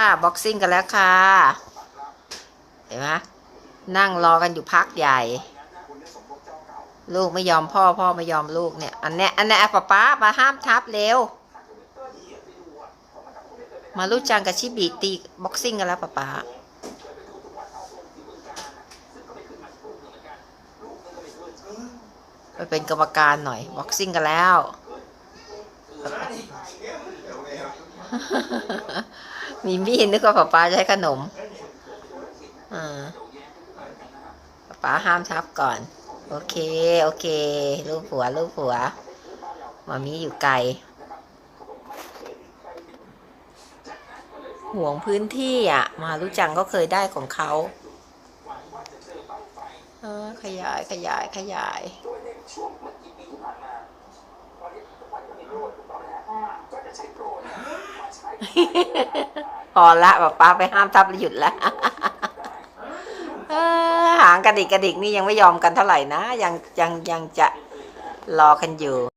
่ะบ็อกซิ่งกันแล้วค่ะ เห็นไหมนั่งรอกันอยู่พักใหญ่ ลูกไม่ยอมพ่อพ่อไม่ยอมลูกเนี่ย อันเนี้ยอันเนี้ยป๊าป๊ามาห้ามทับเร็ว มารู้จังกับชิบิตีบ็อกซิ่งกันแล้วป๊าป๊าไปเป็นกรรมการหน่อยบ็อกซิ่งกันแล้ว มีมีดนึกว่าป๊าป๊าจะให้ขนมอ่าป๊าป๊าห้ามทับก่อน โอเค โอเคลูกผัวลูกผัวมามีอยู่ไกล ห่วงพื้นที่อะ มารู้จังก็เคยได้ของเขาเออขยายขยายขยาย พอละป้าป้าไปห้ามทับแล้วหยุดละเออหางกระดิกกระดิกนี่ยังไม่ยอมกันเท่าไหร่นะ ยังยังยังจะรอกันอยู่